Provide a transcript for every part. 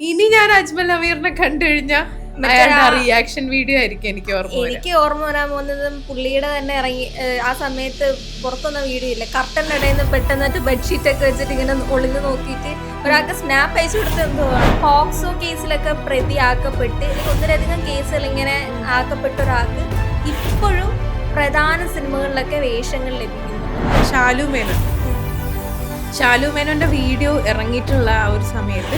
ഇനി ഞാൻ അജ്മൽ നവീറിനെ കണ്ടു കഴിഞ്ഞാൽ അയാളുടെ റിയാക്ഷൻ വീഡിയോ ആയിരിക്കും എനിക്ക് ഓർമ്മ എനിക്ക് ഓർമ്മ വരാൻ പോകുന്നത് പുള്ളിയുടെ തന്നെ ഇറങ്ങി ആ സമയത്ത് പുറത്തൊന്നും വീഡിയോ ഇല്ല? കർട്ടന്റെ ഇടയിൽ നിന്ന് പെട്ടെന്നിട്ട് ബെഡ്ഷീറ്റ് ഒക്കെ വെച്ചിട്ട് ഇങ്ങനെ ഒളിഞ്ഞു നോക്കിയിട്ട് ഒരാൾക്ക് സ്നാപ്പ് അയച്ചു കൊടുത്ത് എന്തോ ഹോക്സോ കേസിലൊക്കെ പ്രതിയാക്കപ്പെട്ട് എനിക്ക് ഒന്നിലധികം കേസുകൾ ഇങ്ങനെ ആക്കപ്പെട്ട ഒരാൾക്ക് ഇപ്പോഴും പ്രധാന സിനിമകളിലൊക്കെ വേഷങ്ങൾ ലഭിക്കുന്നു. ഷാലു മേനോൻ ഷാലു മേനോന്റെ വീഡിയോ ഇറങ്ങിയിട്ടുള്ള ആ ഒരു സമയത്ത്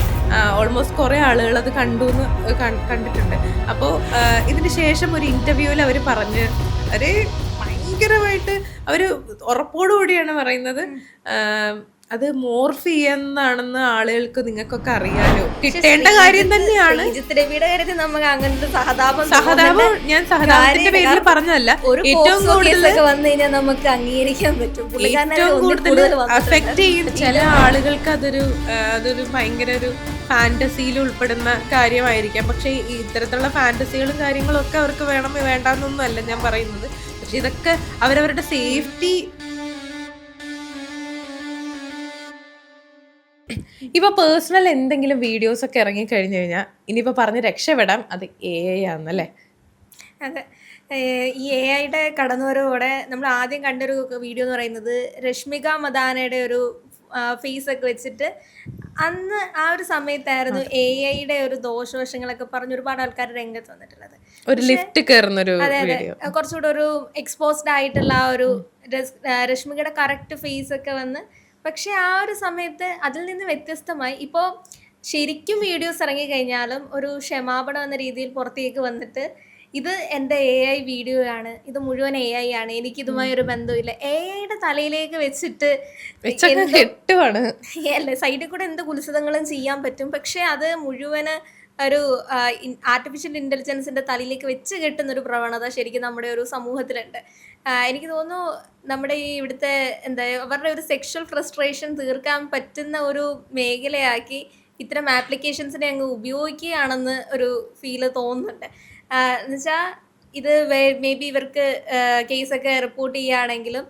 ഓൾമോസ്റ്റ് കുറേ ആളുകൾ അത് കണ്ടു എന്ന് കണ്ടിട്ടുണ്ട്. അപ്പോൾ ഇതിന് ശേഷം ഒരു ഇന്റർവ്യൂവിൽ അവർ പറഞ്ഞ് അവർ ഭയങ്കരമായിട്ട് അവർ ഉറപ്പോടുകൂടിയാണ് പറയുന്നത്. അത് മോർഫ് ചെയ്യുന്നതാണെന്ന് ആളുകൾക്ക് നിങ്ങൾക്കൊക്കെ അറിയാലോ. കിട്ടേണ്ട കാര്യം തന്നെയാണ്. ശ്രീജിത്ത് രവിയുടെ കാര്യത്തിൽ നമുക്ക് അങ്ങനത്തെ സഹതാപം സഹതാപം ഞാൻ സഹതാപത്തിന്റെ പേരിൽ പറഞ്ഞതല്ല. ഏറ്റവും കൂടുതൽ വന്നു കഴിഞ്ഞാൽ നമുക്ക് അംഗീകരിക്കാൻ പറ്റും. ഏറ്റവും കൂടുതൽ അഫക്ട് ചെയ്യുന്ന ചില ആളുകൾക്ക് അതൊരു അതൊരു ഭയങ്കര ഒരു ഫാന്റസിയിൽ ഉൾപ്പെടുന്ന കാര്യമായിരിക്കാം. പക്ഷേ ഇത്തരത്തിലുള്ള ഫാന്റസികളും കാര്യങ്ങളും ഒക്കെ അവർക്ക് വേണം വേണ്ടാന്നൊന്നും അല്ല ഞാൻ പറയുന്നത്. പക്ഷെ ഇതൊക്കെ അവരവരുടെ സേഫ്റ്റി ഇപ്പൊ പേഴ്സണൽ എന്തെങ്കിലും വീഡിയോസ് ഒക്കെ ഇറങ്ങി കഴിഞ്ഞു കഴിഞ്ഞാൽ ഇനിയിപ്പോ പറഞ്ഞ് രക്ഷപ്പെടാം. അത് എ ഐ ആണെന്നല്ലേ? അതെ. ഈ എ ഐയുടെ കടന്നുവരവോടെ നമ്മൾ ആദ്യം കണ്ടൊരു വീഡിയോ എന്ന് പറയുന്നത് രശ്മിക മദാനയുടെ ഒരു ഫേസ് ഒക്കെ വെച്ചിട്ട് അന്ന് ആ ഒരു സമയത്തായിരുന്നു എ ഐയുടെ ഒരു ദോഷവശങ്ങളൊക്കെ പറഞ്ഞ് ഒരുപാട് ആൾക്കാർ രംഗത്ത് വന്നിട്ടുള്ളത്. ഒരു ലിഫ്റ്റ് കയറുന്നൊരു അതെ അതെ. കുറച്ചുകൂടെ ഒരു എക്സ്പോസ്ഡ് ആയിട്ടുള്ള ആ ഒരു രശ്മികയുടെ കറക്റ്റ് ഫേസ് ഒക്കെ വന്ന് പക്ഷെ ആ ഒരു സമയത്ത് അതിൽ നിന്ന് വ്യത്യസ്തമായി ഇപ്പോൾ ശരിക്കും വീഡിയോസ് ഇറങ്ങി കഴിഞ്ഞാലും ഒരു ക്ഷമാപണം എന്ന രീതിയിൽ പുറത്തേക്ക് വന്നിട്ട് ഇത് എന്റെ എ ഐ വീഡിയോ ആണ് ഇത് മുഴുവൻ എ ഐ ആണ് എനിക്കിതുമായി ഒരു ബന്ധമില്ല എ ഐയുടെ തലയിലേക്ക് വെച്ചിട്ട് അല്ലേ സൈഡിൽ കൂടെ എന്ത് കുലസിതങ്ങളും ചെയ്യാൻ പറ്റും പക്ഷെ അത് മുഴുവൻ ഒരു ആർട്ടിഫിഷ്യൽ ഇന്റലിജൻസിന്റെ തലയിലേക്ക് വെച്ച് കെട്ടുന്ന ഒരു പ്രവണത ശരിക്കും നമ്മുടെ ഒരു സമൂഹത്തിലുണ്ട്. എനിക്ക് തോന്നുന്നു നമ്മുടെ ഈ ഇവിടുത്തെ എന്താ അവരുടെ ഒരു സെക്ഷൽ ഫ്രസ്ട്രേഷൻ തീർക്കാൻ പറ്റുന്ന ഒരു മേഖലയാക്കി ഇത്തരം ആപ്ലിക്കേഷൻസിനെ അങ്ങ് ഉപയോഗിക്കുകയാണെന്ന് ഒരു ഫീൽ തോന്നുന്നുണ്ട്. എന്നുവെച്ചാൽ ഇത് മേ ബി ഇവർക്ക് കേസൊക്കെ റിപ്പോർട്ട് ചെയ്യുകയാണെങ്കിലും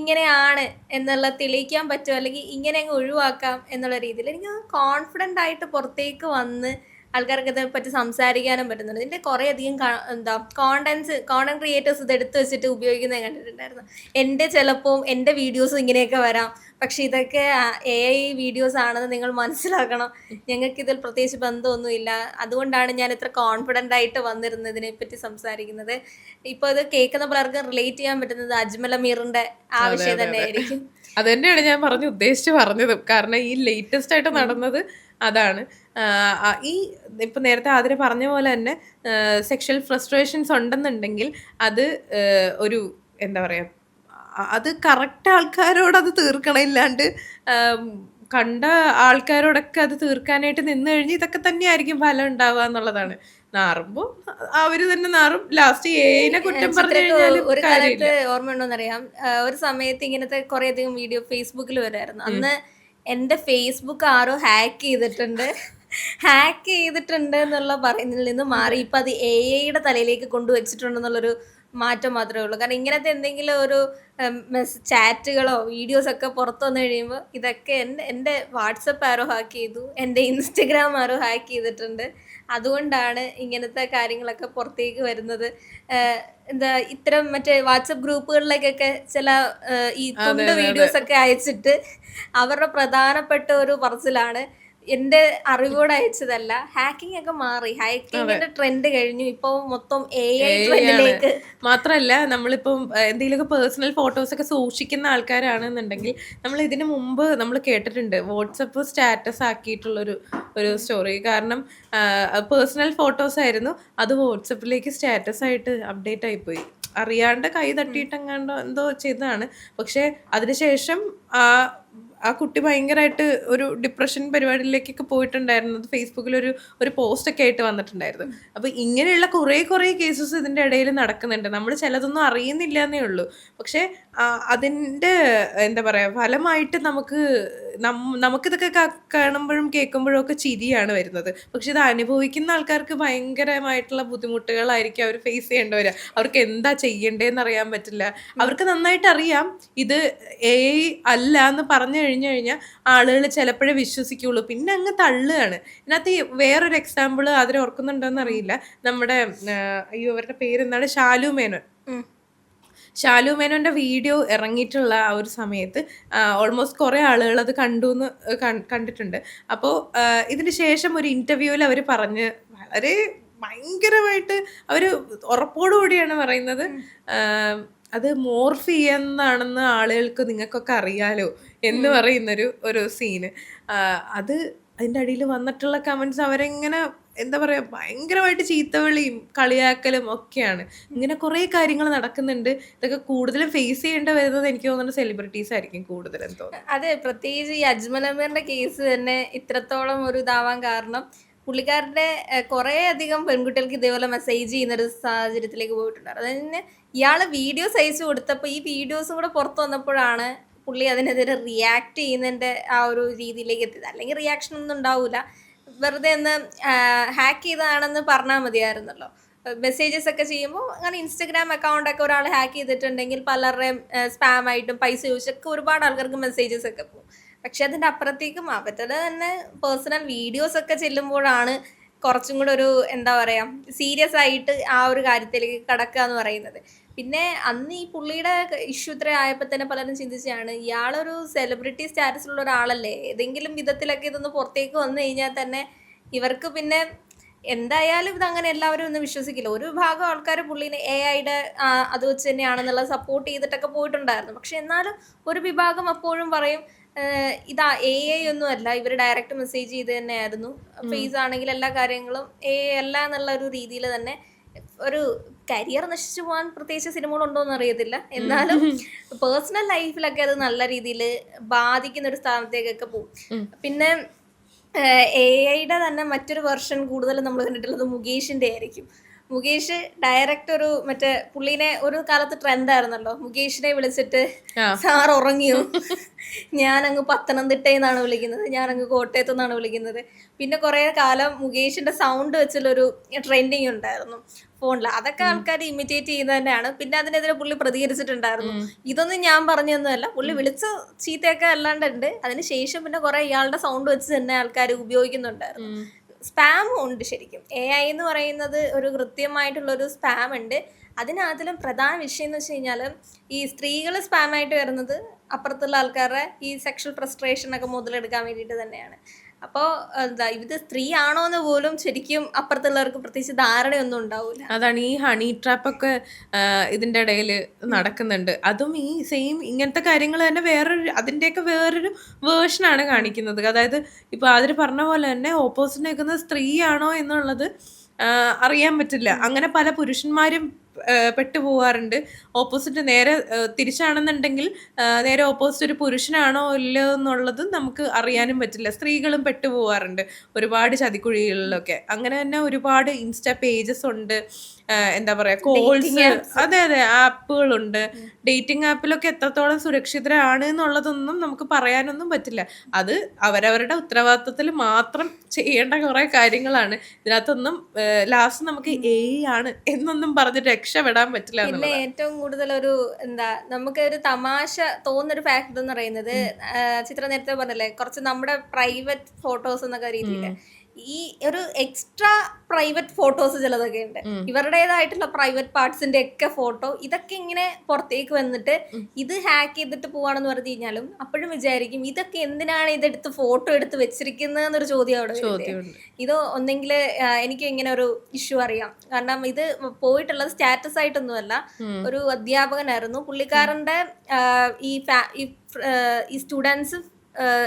ഇങ്ങനെയാണ് എന്നുള്ള തെളിയിക്കാൻ പറ്റും അല്ലെങ്കിൽ ഇങ്ങനെ അങ്ങ് ഒഴിവാക്കാം എന്നുള്ള രീതിയിൽ എനിക്ക് കോൺഫിഡന്റ് ആയിട്ട് പുറത്തേക്ക് വന്ന് ആൾക്കാർക്ക് ഇതിനെ പറ്റി സംസാരിക്കാനും പറ്റുന്നുണ്ട്. ഇതിന്റെ കുറേ അധികം എന്താ കോണ്ടൻസ് കോണ്ടന്റ് ക്രിയേറ്റേഴ്സ് ഇത് എടുത്ത് വെച്ചിട്ട് ഉപയോഗിക്കുന്നത് കണ്ടിട്ടുണ്ടായിരുന്നു. എന്റെ ചിലപ്പോൾ എന്റെ വീഡിയോസ് ഇങ്ങനെയൊക്കെ വരാം. പക്ഷെ ഇതൊക്കെ എ ഐ വീഡിയോസ് ആണെന്ന് നിങ്ങൾ മനസ്സിലാക്കണം. ഞങ്ങൾക്ക് ഇതിൽ പ്രത്യേകിച്ച് ബന്ധമൊന്നുമില്ല. അതുകൊണ്ടാണ് ഞാൻ ഇത്ര കോൺഫിഡന്റ് ആയിട്ട് വന്നിരുന്നതിനെ പറ്റി സംസാരിക്കുന്നത്. ഇപ്പോൾ ഇത് കേൾക്കുന്ന പിള്ളേർക്ക് റിലേറ്റ് ചെയ്യാൻ പറ്റുന്നത് അജ്മൽ അമീറിന്റെ ആവശ്യം തന്നെ ആയിരിക്കും അത് തന്നെയാണ് ഞാൻ പറഞ്ഞു ഉദ്ദേശിച്ച് പറഞ്ഞത്. കാരണം ഈ ലേറ്റസ്റ്റ് ആയിട്ട് നടന്നത് അതാണ്. ഈ ഇപ്പം നേരത്തെ ആതിര പറഞ്ഞ പോലെ തന്നെ സെക്ഷൽ ഫ്രസ്ട്രേഷൻസ് ഉണ്ടെന്നുണ്ടെങ്കിൽ അത് ഒരു എന്താ പറയുക അത് കറക്റ്റ് ആൾക്കാരോട് അത് തീർക്കണമില്ലാണ്ട് കണ്ട ആൾക്കാരോടൊക്കെ അത് തീർക്കാനായിട്ട് നിന്ന് കഴിഞ്ഞ് ഇതൊക്കെ തന്നെയായിരിക്കും ഫലം ഉണ്ടാവുക എന്നുള്ളതാണ്. നാറുമ്പോൾ അവർ തന്നെ നാറും. ലാസ്റ്റ് ഏനെ കുറ്റം ഒരു കാലത്ത് ഓർമ്മയുണ്ടോന്നറിയാം ഒരു സമയത്ത് ഇങ്ങനത്തെ കുറെ അധികം വീഡിയോ ഫേസ്ബുക്കിൽ വരായിരുന്നു. അന്ന് എന്റെ ഫേസ്ബുക്ക് ആരോ ഹാക്ക് ചെയ്തിട്ടുണ്ട്. ഹാക്ക് ചെയ്തിട്ടുണ്ട് എന്നുള്ള പറയുന്നതിൽ നിന്ന് മാറി. ഇപ്പം അത് എ ഐയുടെ തലയിലേക്ക് കൊണ്ടുവച്ചിട്ടുണ്ടെന്നുള്ളൊരു മാറ്റം മാത്രമേ ഉള്ളൂ. കാരണം ഇങ്ങനത്തെ എന്തെങ്കിലും ഒരു ചാറ്റുകളോ വീഡിയോസ് ഒക്കെ പുറത്തു വന്നു കഴിയുമ്പോൾ ഇതൊക്കെ എന്റെ എന്റെ വാട്സപ്പ് ആരോ ഹാക്ക് ചെയ്തു എന്റെ ഇൻസ്റ്റഗ്രാം ആരോ ഹാക്ക് ചെയ്തിട്ടുണ്ട്. അതുകൊണ്ടാണ് ഇങ്ങനത്തെ കാര്യങ്ങളൊക്കെ പുറത്തേക്ക് വരുന്നത്. എന്താ ഇത്തരം മറ്റേ വാട്സപ്പ് ഗ്രൂപ്പുകളിലേക്കൊക്കെ ചില ഈ തുണ്ട് വീഡിയോസ് ഒക്കെ അയച്ചിട്ട് അവരുടെ പ്രധാനപ്പെട്ട ഒരു പറച്ചിലാണ് എന്റെ അറിവോടെ അയച്ചതല്ല ഹാക്കിംഗ് ഒക്കെ മാറി. ഹാക്കിങ്ങിന്റെ ട്രെൻഡ് കഴിഞ്ഞു. ഇപ്പൊ മൊത്തം ട്രെൻഡിലേക്ക് മാത്രല്ല നമ്മളിപ്പം എന്തെങ്കിലുമൊക്കെ പേഴ്സണൽ ഫോട്ടോസ് ഒക്കെ സൂക്ഷിക്കുന്ന ആൾക്കാരാണെന്നുണ്ടെങ്കിൽ നമ്മൾ ഇതിനു മുമ്പ് നമ്മൾ കേട്ടിട്ടുണ്ട്. വാട്സപ്പ് സ്റ്റാറ്റസ് ആക്കിയിട്ടുള്ള ഒരു ഒരു സ്റ്റോറി കാരണം പേഴ്സണൽ ഫോട്ടോസ് ആയിരുന്നു. അത് വാട്സപ്പിലേക്ക് സ്റ്റാറ്റസ് ആയിട്ട് അപ്ഡേറ്റ് ആയിപ്പോയി. അറിയാണ്ട് കൈ തട്ടിയിട്ടെങ്ങാണ്ടോ എന്തോ ചെയ്തതാണ്. പക്ഷെ അതിനുശേഷം ആ കുട്ടി ഭയങ്കരമായിട്ട് ഒരു ഡിപ്രഷൻ പരിപാടിയിലേക്കൊക്കെ പോയിട്ടുണ്ടായിരുന്നു. അത് ഫേസ്ബുക്കിൽ ഒരു ഒരു പോസ്റ്റ് ഒക്കെ ആയിട്ട് വന്നിട്ടുണ്ടായിരുന്നു. അപ്പോൾ ഇങ്ങനെയുള്ള കുറേ കുറേ കേസസ് ഇതിന്റെ ഇടയിൽ നടക്കുന്നുണ്ട്. നമ്മൾ ചിലതൊന്നും അറിയുന്നില്ല എന്നേ ഉള്ളൂ. പക്ഷേ അതിന്റെ എന്താ പറയുക ഫലമായിട്ട് നമുക്ക് നമുക്കിതൊക്കെ കാണുമ്പോഴും കേൾക്കുമ്പോഴും ഒക്കെ ചിരിയാണ് വരുന്നത്. പക്ഷെ ഇത് അനുഭവിക്കുന്ന ആൾക്കാർക്ക് ഭയങ്കരമായിട്ടുള്ള ബുദ്ധിമുട്ടുകളായിരിക്കും അവർ ഫേസ് ചെയ്യേണ്ടി വരിക. അവർക്ക് എന്താ ചെയ്യേണ്ടതെന്ന് അറിയാൻ പറ്റില്ല. അവർക്ക് നന്നായിട്ട് അറിയാം ഇത് എ അല്ല എന്ന് പറഞ്ഞു കഴിഞ്ഞു കഴിഞ്ഞാൽ ആളുകൾ ചിലപ്പോഴേ വിശ്വസിക്കുള്ളൂ. പിന്നെ അങ്ങ് തള്ളുകയാണ്. ഇതിനകത്ത് വേറൊരു എക്സാമ്പിൾ അതിൽ ഓർക്കുന്നുണ്ടോ അറിയില്ല. നമ്മുടെ അയ്യോ അവരുടെ പേരെന്താണ്? ഷാലു മേനോൻ. ശാലു ഷാലു മേനോന്റെ വീഡിയോ ഇറങ്ങിയിട്ടുള്ള ആ ഒരു സമയത്ത് ഓൾമോസ്റ്റ് കുറേ ആളുകൾ അത് കണ്ടു എന്ന് കണ്ടിട്ടുണ്ട്. അപ്പോൾ ഇതിന് ശേഷം ഒരു ഇന്റർവ്യൂവിൽ അവർ പറഞ്ഞ് വളരെ ഭയങ്കരമായിട്ട് അവർ ഉറപ്പോടുകൂടിയാണ് പറയുന്നത്. അത് മോർഫ് ചെയ്യുന്നതാണെന്ന് ആളുകൾക്ക് നിങ്ങൾക്കൊക്കെ അറിയാലോ. എന്ന് പറയുന്നൊരു ഒരു സീന് അത് അതിന്റെ അടിയിൽ വന്നിട്ടുള്ള കമൻസ് അവരെങ്ങനെ എന്താ പറയുക ഭയങ്കരമായിട്ട് ചീത്തവിളിയും കളിയാക്കലും ഒക്കെയാണ്. ഇങ്ങനെ കുറേ കാര്യങ്ങൾ നടക്കുന്നുണ്ട്. ഇതൊക്കെ കൂടുതലും ഫേസ് ചെയ്യേണ്ടി വരുന്നത് എനിക്ക് തോന്നുന്നത് സെലിബ്രിറ്റീസ് ആയിരിക്കും കൂടുതലും തോന്നുന്നു. അതെ പ്രത്യേകിച്ച് ഈ അജ്മൽ അമീറിന്റെ കേസ് തന്നെ ഇത്രത്തോളം ഒരു ഇതാവാൻ കാരണം പുള്ളിക്കാരുടെ കുറേ അധികം പെൺകുട്ടികൾക്ക് ഇതേപോലെ മെസ്സേജ് ചെയ്യുന്ന ഒരു സാഹചര്യത്തിലേക്ക് പോയിട്ടുണ്ടായിരുന്നു അതിന് ഇയാൾ വീഡിയോസ് അയച്ചു കൊടുത്തപ്പോൾ ഈ വീഡിയോസ് കൂടെ പുറത്തു വന്നപ്പോഴാണ് പുള്ളി അതിനെതിരെ റിയാക്ട് ചെയ്യുന്നതിന്റെ ആ ഒരു രീതിയിലേക്ക് എത്തിയത്. അല്ലെങ്കിൽ റിയാക്ഷൻ ഒന്നും ഉണ്ടാവില്ല വെറുതെ ഒന്ന് ഹാക്ക് ചെയ്തതാണെന്ന് പറഞ്ഞാൽ മതിയായിരുന്നല്ലോ. മെസ്സേജസ് ഒക്കെ ചെയ്യുമ്പോൾ അങ്ങനെ ഇൻസ്റ്റഗ്രാം അക്കൗണ്ട് ഒക്കെ ഒരാൾ ഹാക്ക് ചെയ്തിട്ടുണ്ടെങ്കിൽ പലരുടെയും സ്പാം ആയിട്ടും പൈസ ചോദിച്ചൊക്കെ ഒരുപാട് ആൾക്കാർക്ക് മെസ്സേജസ് ഒക്കെ പോകും. പക്ഷെ അതിന്റെ അപ്പുറത്തേക്കും അവരുടെ തന്നെ പേഴ്സണൽ വീഡിയോസ് ഒക്കെ ചെല്ലുമ്പോഴാണ് കുറച്ചും കൂടെ ഒരു എന്താ പറയുക സീരിയസ് ആയിട്ട് ആ ഒരു കാര്യത്തിലേക്ക് കടക്കുക എന്ന് പറയുന്നത്. പിന്നെ അന്ന് ഈ പുള്ളിയുടെ ഇഷ്യൂ ഇത്ര ആയപ്പോൾ തന്നെ പലരും ചിന്തിച്ചാണ് ഇയാളൊരു സെലിബ്രിറ്റി സ്റ്റാറ്റസിലുള്ള ഒരാളല്ലേ? ഏതെങ്കിലും വിധത്തിലൊക്കെ ഇതൊന്ന് പുറത്തേക്ക് വന്നു കഴിഞ്ഞാൽ തന്നെ ഇവർക്ക് പിന്നെ എന്തായാലും ഇതങ്ങനെ എല്ലാവരും ഒന്നും വിശ്വസിക്കില്ല. ഒരു ഭാഗം ആൾക്കാർ പുള്ളിനെ എ ഐയുടെ അത് വെച്ച് തന്നെയാണെന്നുള്ള സപ്പോർട്ട് ചെയ്തിട്ടൊക്കെ പോയിട്ടുണ്ടായിരുന്നു. പക്ഷെ എന്നാലും ഒരു വിഭാഗം അപ്പോഴും പറയും ഇതാ എ ഐ ഒന്നും അല്ല ഇവർ ഡയറക്റ്റ് മെസ്സേജ് ചെയ്ത് തന്നെയായിരുന്നു. ഫേസ് ആണെങ്കിൽ എല്ലാ കാര്യങ്ങളും എ അല്ല എന്നുള്ള ഒരു രീതിയിൽ തന്നെ ഒരു കരിയർ നശിച്ചു പോകാൻ പ്രത്യേകിച്ച് സിനിമകളുണ്ടോന്ന് അറിയത്തില്ല എന്നാലും പേഴ്സണൽ ലൈഫിലൊക്കെ അത് നല്ല രീതിയിൽ ബാധിക്കുന്ന ഒരു സ്ഥാനത്തേക്കൊക്കെ പോകും പിന്നെ എ ഐയുടെ തന്നെ മറ്റൊരു വെർഷൻ കൂടുതൽ നമ്മൾ കണ്ടിട്ടുള്ളത് മുകേഷിന്റെ ആയിരിക്കും. മുകേഷ് ഡയറക്റ്റ് ഒരു മറ്റേ പുള്ളീനെ ഒരു കാലത്ത് ട്രെൻഡായിരുന്നല്ലോ മുകേഷിനെ വിളിച്ചിട്ട് സാർ ഉറങ്ങിയോ? ഞാൻ അങ്ങ് പത്തനംതിട്ടയിൽ നിന്നാണ് വിളിക്കുന്നത്. ഞാൻ അങ്ങ് കോട്ടയത്തു നിന്നാണ് വിളിക്കുന്നത്. പിന്നെ കുറേ കാലം മുകേഷിന്റെ സൗണ്ട് വെച്ചുള്ളൊരു ട്രെൻഡിങ് ഉണ്ടായിരുന്നു ഫോണിൽ അതൊക്കെ ആൾക്കാർ ഇമിറ്റേറ്റ് ചെയ്യുന്നത് തന്നെയാണ്. പിന്നെ അതിനെതിരെ പുള്ളി പ്രതികരിച്ചിട്ടുണ്ടായിരുന്നു. ഇതൊന്നും ഞാൻ പറഞ്ഞൊന്നുമല്ല. പുള്ളി വിളിച്ച ചീത്തയൊക്കെ അല്ലാണ്ടുണ്ട്. അതിനുശേഷം പിന്നെ കുറെ ഇയാളുടെ സൗണ്ട് വെച്ച് തന്നെ ആൾക്കാർ ഉപയോഗിക്കുന്നുണ്ടായിരുന്നു. സ്പാമും ഉണ്ട് ശരിക്കും. എ ഐ എന്ന് പറയുന്നത് ഒരു കൃത്യമായിട്ടുള്ള ഒരു സ്പാം ഉണ്ട് അതിനകത്തിലും പ്രധാന വിഷയം എന്ന് വെച്ച് കഴിഞ്ഞാൽ ഈ സ്ത്രീകൾ സ്പാമായിട്ട് വരുന്നത് അപ്പുറത്തുള്ള ആൾക്കാരുടെ ഈ സെക്ഷൽ ഫ്രസ്ട്രേഷൻ ഒക്കെ മുതലെടുക്കാൻ വേണ്ടിയിട്ട് തന്നെയാണ്. അപ്പോൾ എന്താ ഇത് സ്ത്രീ ആണോ എന്ന് പോലും ശരിക്കും അപ്പുറത്തുള്ളവർക്ക് പ്രത്യേകിച്ച് ധാരണയൊന്നും ഉണ്ടാവില്ല അതാണ് ഈ ഹണി ട്രാപ്പ് ഒക്കെ ഇതിന്റെ ഇടയിൽ നടക്കുന്നുണ്ട്. അതും ഈ സെയിം ഇങ്ങനത്തെ കാര്യങ്ങൾ തന്നെ വേറൊരു അതിന്റെയൊക്കെ വേറൊരു വേർഷനാണ് കാണിക്കുന്നത്. അതായത് ഇപ്പൊ അതിൽ പറഞ്ഞ പോലെ തന്നെ ഓപ്പോസിറ്റ് നിൽക്കുന്നത് സ്ത്രീയാണോ എന്നുള്ളത് അറിയാൻ പറ്റില്ല. അങ്ങനെ പല പുരുഷന്മാരും പെട്ടുപോകാറുണ്ട് ഓപ്പോസിറ്റ് നേരെ തിരിച്ചാണെന്നുണ്ടെങ്കിൽ നേരെ ഓപ്പോസിറ്റ് ഒരു പുരുഷനാണോ ഇല്ലയോ എന്നുള്ളത് നമുക്ക് അറിയാനും പറ്റില്ല. സ്ത്രീകളും പെട്ടുപോകാറുണ്ട് ഒരുപാട് ചതിക്കുഴികളിലൊക്കെ. അങ്ങനെ തന്നെ ഒരുപാട് ഇൻസ്റ്റാ പേജസ് ഉണ്ട്. എന്താ പറയാ കോൾസ് അതെ അതെ ആപ്പുകളുണ്ട്. ഡേറ്റിംഗ് ആപ്പിലൊക്കെ എത്രത്തോളം സുരക്ഷിതരാണ് എന്നുള്ളതൊന്നും നമുക്ക് പറയാനൊന്നും പറ്റില്ല. അത് അവരവരുടെ ഉത്തരവാദിത്വത്തിൽ മാത്രം ചെയ്യേണ്ട കുറെ കാര്യങ്ങളാണ്. ഇതിനകത്തൊന്നും ലാസ്റ്റ് നമുക്ക് എ ആണ് എന്നൊന്നും പറഞ്ഞ് രക്ഷപ്പെടാൻ പറ്റില്ല പിന്നെ ഏറ്റവും കൂടുതൽ ഒരു എന്താ നമുക്ക് ഒരു തമാശ തോന്നുന്നൊരു ഫാക്ട് എന്ന് പറയുന്നത് ചിത്ര നേരത്തെ പറഞ്ഞല്ലേ കുറച്ച് നമ്മുടെ പ്രൈവറ്റ് ഫോട്ടോസ് എന്നൊക്കെ രീതിയിൽ ഈ ഒരു എക്സ്ട്രാ പ്രൈവറ്റ് ഫോട്ടോസ് ചിലതൊക്കെ ഉണ്ട്. ഇവരുടേതായിട്ടുള്ള പ്രൈവറ്റ് പാർട്സിന്റെ ഒക്കെ ഫോട്ടോ ഇതൊക്കെ ഇങ്ങനെ പുറത്തേക്ക് വന്നിട്ട് ഇത് ഹാക്ക് ചെയ്തിട്ട് പോവാണെന്ന് പറഞ്ഞു കഴിഞ്ഞാലും അപ്പോഴും വിചാരിക്കും ഇതൊക്കെ എന്തിനാണ് ഇതെടുത്ത് ഫോട്ടോ എടുത്ത് വെച്ചിരിക്കുന്നത് എന്നൊരു ചോദ്യം അവിടെ. ഇത് ഒന്നെങ്കിൽ എനിക്ക് ഇങ്ങനെ ഒരു ഇഷ്യൂ അറിയാം. കാരണം ഇത് പോയിട്ടുള്ളത് സ്റ്റാറ്റസ് ആയിട്ടൊന്നുമല്ല. ഒരു അധ്യാപകനായിരുന്നു. പുള്ളിക്കാരന്റെ ഈ ഈ സ്റ്റുഡൻസ്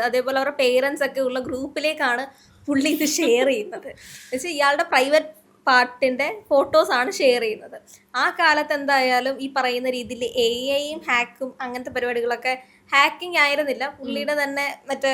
അതേപോലെ അവരുടെ പേരൻസ് ഒക്കെ ഉള്ള ഗ്രൂപ്പിലേക്കാണ് പുള്ളി ഇത് ഷെയർ ചെയ്യുന്നത്. വെച്ചാൽ ഇയാളുടെ പ്രൈവറ്റ് പാർട്ടിന്റെ ഫോട്ടോസ് ആണ് ഷെയർ ചെയ്യുന്നത്. ആ കാലത്ത് എന്തായാലും ഈ പറയുന്ന രീതിയിൽ എ ഐയും ഹാക്കും അങ്ങനത്തെ പരിപാടികളൊക്കെ ഹാക്കിംഗ് ആയിരുന്നില്ല. പുള്ളിയുടെ തന്നെ മറ്റേ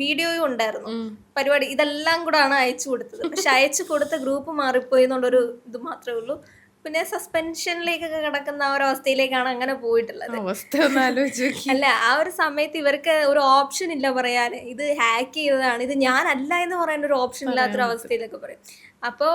വീഡിയോയും ഉണ്ടായിരുന്നു. പരിപാടി ഇതെല്ലാം കൂടാണ് അയച്ചു കൊടുത്തത്. പക്ഷെ അയച്ചു കൊടുത്ത ഗ്രൂപ്പ് മാറിപ്പോയി എന്നുള്ളൊരു ഇത് മാത്രമേ ഉള്ളൂ. പിന്നെ സസ്പെൻഷനിലേക്കൊക്കെ കിടക്കുന്ന ആ ഒരു അവസ്ഥയിലേക്കാണ് അങ്ങനെ പോയിട്ടുള്ളത്. അവസ്ഥ ഒന്ന് ആലോചിച്ച് അല്ല ആ ഒരു സമയത്ത് ഇവർക്ക് ഒരു ഓപ്ഷൻ ഇല്ല പറയാൻ. ഇത് ഹാക്ക് ചെയ്തതാണ്. ഇത് ഞാനല്ല എന്ന് പറയാൻ ഒരു ഓപ്ഷൻ ഇല്ലാത്തൊരു അവസ്ഥയിലൊക്കെ പറയും. അപ്പോൾ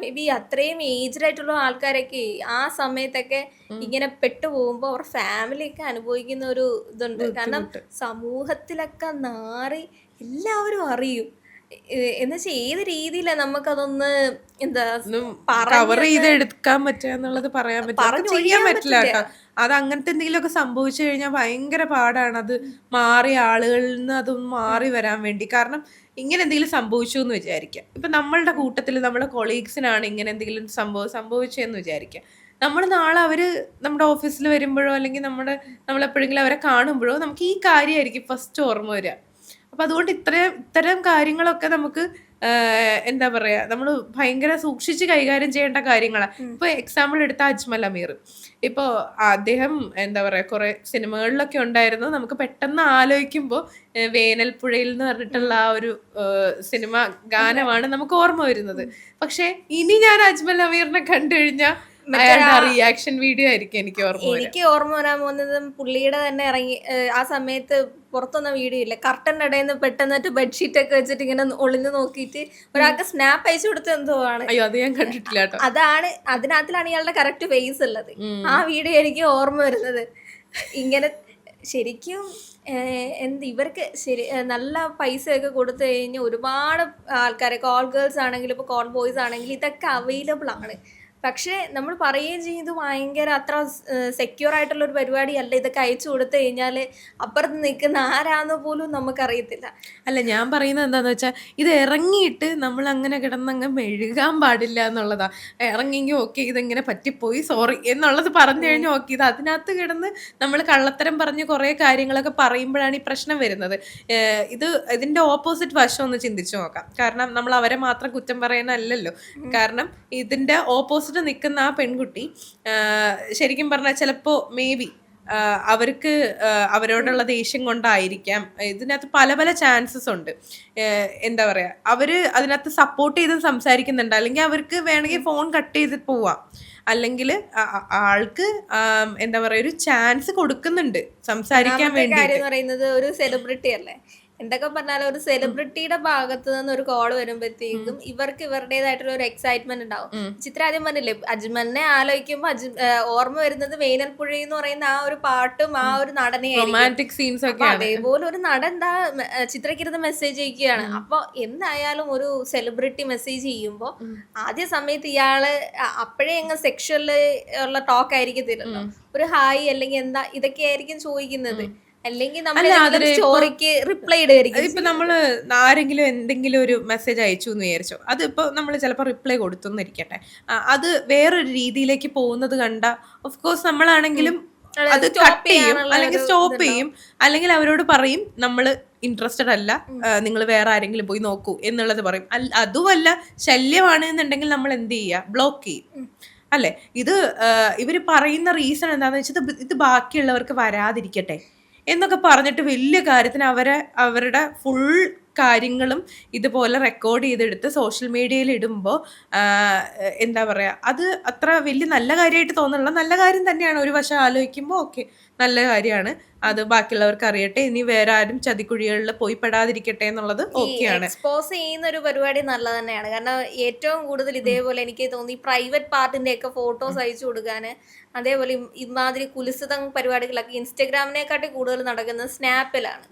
മേ ബി അത്രയും ഏജ്ഡ് ആയിട്ടുള്ള ആൾക്കാരൊക്കെ ആ സമയത്തൊക്കെ ഇങ്ങനെ പെട്ടുപോകുമ്പോൾ അവർ ഫാമിലിയൊക്കെ അനുഭവിക്കുന്ന ഒരു ഇതുണ്ട്. കാരണം സമൂഹത്തിലൊക്കെ നാറി എല്ലാവരും അറിയും. എന്ന് വെച്ചാൽ ഏത് രീതിയിലാണ് നമുക്കതൊന്ന് എന്താ കവർ ചെയ്ത് എടുക്കാൻ പറ്റുക എന്നുള്ളത് പറയാൻ പറ്റില്ല. ചെയ്യാൻ പറ്റില്ല. കേട്ടോ. അത് അങ്ങനത്തെ എന്തെങ്കിലുമൊക്കെ സംഭവിച്ചു കഴിഞ്ഞാൽ ഭയങ്കര പാടാണ്. അത് മാറി ആളുകളിൽ നിന്ന് അതൊന്ന് മാറി വരാൻ വേണ്ടി. കാരണം ഇങ്ങനെ എന്തെങ്കിലും സംഭവിച്ചു എന്ന് വിചാരിക്കാം. ഇപ്പൊ നമ്മളുടെ കൂട്ടത്തിൽ നമ്മുടെ കൊളീഗ്സിനാണ് ഇങ്ങനെ എന്തെങ്കിലും സംഭവം സംഭവിച്ചതെന്ന് വിചാരിക്കാം. നമ്മൾ നാളെ അവർ നമ്മുടെ ഓഫീസിൽ വരുമ്പോഴോ അല്ലെങ്കിൽ നമ്മുടെ നമ്മളെപ്പോഴെങ്കിലും അവരെ കാണുമ്പോഴോ നമുക്ക് ഈ കാര്യമായിരിക്കും ഫസ്റ്റ് ഓർമ്മ വരിക. അപ്പൊ അതുകൊണ്ട് ഇത്രയും ഇത്തരം കാര്യങ്ങളൊക്കെ നമുക്ക് എന്താ പറയാ നമ്മൾ ഭയങ്കര സൂക്ഷിച്ച് കൈകാര്യം ചെയ്യേണ്ട കാര്യങ്ങളാണ് ഇപ്പൊ എക്സാമ്പിൾ എടുത്ത അജ്മൽ അമീർ. ഇപ്പോ അദ്ദേഹം എന്താ പറയാ കുറെ സിനിമകളിലൊക്കെ ഉണ്ടായിരുന്നു. നമുക്ക് പെട്ടെന്ന് ആലോചിക്കുമ്പോൾ വേനൽപ്പുഴയിൽ എന്ന് പറഞ്ഞിട്ടുള്ള ആ ഒരു സിനിമ ഗാനമാണ് നമുക്ക് ഓർമ്മ വരുന്നത്. പക്ഷെ ഇനി ഞാൻ അജ്മൽ അമീറിനെ കണ്ടു കഴിഞ്ഞാൽ റിയാക്ഷൻ വീഡിയോ ആയിരിക്കും എനിക്ക് ഓർമ്മ എനിക്ക് ഓർമ്മ വരാൻ പോകുന്നത് പുള്ളിയുടെ തന്നെ ഇറങ്ങി ആ സമയത്ത് പുറത്തൊന്നും വീഡിയോ ഇല്ല കർട്ടന്റെ ഇടയിൽ നിന്ന് പെട്ടെന്നിട്ട് ബെഡ്ഷീറ്റ് ഒക്കെ വെച്ചിട്ട് ഇങ്ങനെ ഒളിഞ്ഞു നോക്കിയിട്ട് ഒരാൾക്ക് സ്നാപ്പ് അയച്ചു കൊടുത്ത് എന്തോ ആണ്. അയ്യോ അത് ഞാൻ കണ്ടിട്ടില്ല കേട്ടോ. അതാണ് അതിനകത്തിലാണ് ഇയാളുടെ കറക്റ്റ് ഫേസ് ഉള്ളത്. ആ വീഡിയോ എനിക്ക് ഓർമ്മ വരുന്നത്. ഇങ്ങനെ ശരിക്കും എന്ത് ഇവർക്ക് ശരി നല്ല പൈസയൊക്കെ കൊടുത്തു കഴിഞ്ഞാൽ ഒരുപാട് ആൾക്കാരെ കോൾ ഗേൾസ് ആണെങ്കിലും ഇപ്പോൾ കോൾ ബോയ്സ് ആണെങ്കിലും ഇതൊക്കെ അവൈലബിൾ ആണ്. പക്ഷേ നമ്മൾ പറയുകയും ഇത് ഭയങ്കര അത്ര സെക്യൂർ ആയിട്ടുള്ള ഒരു പരിപാടിയല്ല. ഇതൊക്കെ അയച്ചു കൊടുത്തു കഴിഞ്ഞാൽ അപ്പുറത്ത് നിൽക്കുന്ന ആരാന്ന് പോലും നമുക്കറിയത്തില്ല. അല്ല ഞാൻ പറയുന്നത് എന്താണെന്ന് വെച്ചാൽ ഇത് ഇറങ്ങിയിട്ട് നമ്മൾ അങ്ങനെ കിടന്നങ്ങ് മെഴുകാൻ പാടില്ല എന്നുള്ളതാണ് ഇറങ്ങിയെങ്കിൽ ഓക്കെ ഇതെങ്ങനെ പറ്റിപ്പോയി സോറി എന്നുള്ളത് പറഞ്ഞു കഴിഞ്ഞാൽ ഓക്കെ ഇത് അതിനകത്ത് കിടന്ന് നമ്മൾ കള്ളത്തരം പറഞ്ഞ് കുറേ കാര്യങ്ങളൊക്കെ പറയുമ്പോഴാണ് ഈ പ്രശ്നം വരുന്നത്. ഇത് ഇതിന്റെ ഓപ്പോസിറ്റ് വശം ഒന്ന് ചിന്തിച്ചു നോക്കാം. കാരണം നമ്മൾ അവരെ മാത്രം കുറ്റം പറയാനല്ലല്ലോ കാരണം ഇതിന്റെ ഓപ്പോസിറ്റ് നിൽക്കുന്ന ആ പെൺകുട്ടി ശരിക്കും പറഞ്ഞാൽ ചിലപ്പോൾ മേ ബി അവർക്ക് അവരോടുള്ള ദേഷ്യം കൊണ്ടായിരിക്കാം. ഇതിനകത്ത് പല പല ചാൻസസ് ഉണ്ട്. എന്താ പറയുക അവർ അതിനകത്ത് സപ്പോർട്ട് ചെയ്ത് സംസാരിക്കുന്നുണ്ട്. അല്ലെങ്കിൽ അവർക്ക് വേണമെങ്കിൽ ഫോൺ കട്ട് ചെയ്ത് പോവാം. അല്ലെങ്കിൽ ആൾക്ക് എന്താ പറയുക ഒരു ചാൻസ് കൊടുക്കുന്നുണ്ട് സംസാരിക്കാൻ വേണ്ടി പറയുന്നത് ഒരു സെലിബ്രിറ്റി അല്ലേ? എന്തൊക്കെ പറഞ്ഞാലും ഒരു സെലിബ്രിറ്റിയുടെ ഭാഗത്ത് നിന്ന് ഒരു കോൾ വരുമ്പോഴത്തേക്കും ഇവർക്ക് ഇവരുടേതായിട്ടുള്ള ഒരു എക്സൈറ്റ്മെന്റ് ഉണ്ടാവും. ചിത്ര ആദ്യം പറഞ്ഞില്ലേ അജ്മലിനെ ആലോചിക്കുമ്പോൾ അജ് ഓർമ്മ വരുന്നത് വേനൽപ്പുഴ എന്ന് പറയുന്ന ആ ഒരു പാട്ടും ആ ഒരു നടനെയായിരിക്കും. സീൻസ് ഒക്കെ അതേപോലെ ഒരു നടൻ എന്താ ചിത്രക്കിരുന്ന് മെസ്സേജ് അയക്കുകയാണ്. അപ്പൊ എന്തായാലും ഒരു സെലിബ്രിറ്റി മെസ്സേജ് ചെയ്യുമ്പോൾ ആദ്യ സമയത്ത് ഇയാൾ അപ്പോഴേ അങ്ങ് സെക്ഷൽ ഉള്ള ടോക്ക് ആയിരിക്കത്തില്ലല്ലോ. ഒരു ഹായ് അല്ലെങ്കിൽ എന്താ ഇതൊക്കെ ആയിരിക്കും ചോദിക്കുന്നത് അല്ലെങ്കിൽ നമ്മൾ സ്റ്റോറിക്ക് റിപ്ലൈ ഇപ്പൊ നമ്മൾ ആരെങ്കിലും എന്തെങ്കിലും ഒരു മെസ്സേജ് അയച്ചു എന്ന് വിചാരിച്ചോ അത് ഇപ്പൊ നമ്മൾ ചിലപ്പോൾ റിപ്ലൈ കൊടുത്തു എന്നിരിക്കട്ടെ ആ, അത് വേറൊരു രീതിയിലേക്ക് പോകുന്നത് കണ്ട ഓഫ് കോഴ്സ് നമ്മളാണെങ്കിലും അത് കട്ട് ചെയ്യും അല്ലെങ്കിൽ സ്റ്റോപ്പ് ചെയ്യും അല്ലെങ്കിൽ അവരോട് പറയും നമ്മൾ ഇൻട്രസ്റ്റഡ് അല്ല നിങ്ങൾ വേറെ ആരെങ്കിലും പോയി നോക്കൂ എന്നുള്ളത് പറയും. അതുമല്ല ശല്യമാണ് എന്നുണ്ടെങ്കിൽ നമ്മൾ എന്ത് ചെയ്യുക? ബ്ലോക്ക് ചെയ്യും. അല്ലെ? ഇത് ഇവർ പറയുന്ന റീസൺ എന്താണെന്ന് വെച്ചാൽ ഇത് ബാക്കിയുള്ളവർക്ക് വരാതിരിക്കട്ടെ. എന്നൊക്കെ പറഞ്ഞിട്ട് വലിയ കാര്യത്തിന് അവരെ അവരുടെ ഫുൾ കാര്യങ്ങളും ഇതുപോലെ റെക്കോർഡ് ചെയ്തെടുത്ത് സോഷ്യൽ മീഡിയയിൽ ഇടുമ്പോൾ എന്താ പറയുക അത് അത്ര വലിയ നല്ല കാര്യമായിട്ട് തോന്നുന്നില്ല. നല്ല കാര്യം തന്നെയാണ്. ഒരു വശം ആലോചിക്കുമ്പോൾ ഓക്കെ നല്ല കാര്യമാണ്. അത് ബാക്കിയുള്ളവർക്ക് അറിയട്ടെ. ഇനി വേറെ ആരും ചതിക്കുഴികളിൽ പോയി പെടാതിരിക്കട്ടെ എന്നുള്ളത് ഓക്കെയാണ്. എക്സ്പോസ് ചെയ്യുന്ന ഒരു പരിപാടി നല്ല തന്നെയാണ്. കാരണം ഏറ്റവും കൂടുതൽ ഇതേപോലെ എനിക്ക് തോന്നി പ്രൈവറ്റ് പാർട്ടിന്റെ ഒക്കെ ഫോട്ടോസ് അയച്ചു കൊടുക്കാൻ അതേപോലെ ഇമാതിരി കുലിസിതം പരിപാടികളൊക്കെ ഇൻസ്റ്റഗ്രാമിനെക്കാട്ടി കൂടുതൽ നടക്കുന്നത് സ്നാപ്പിലാണ്.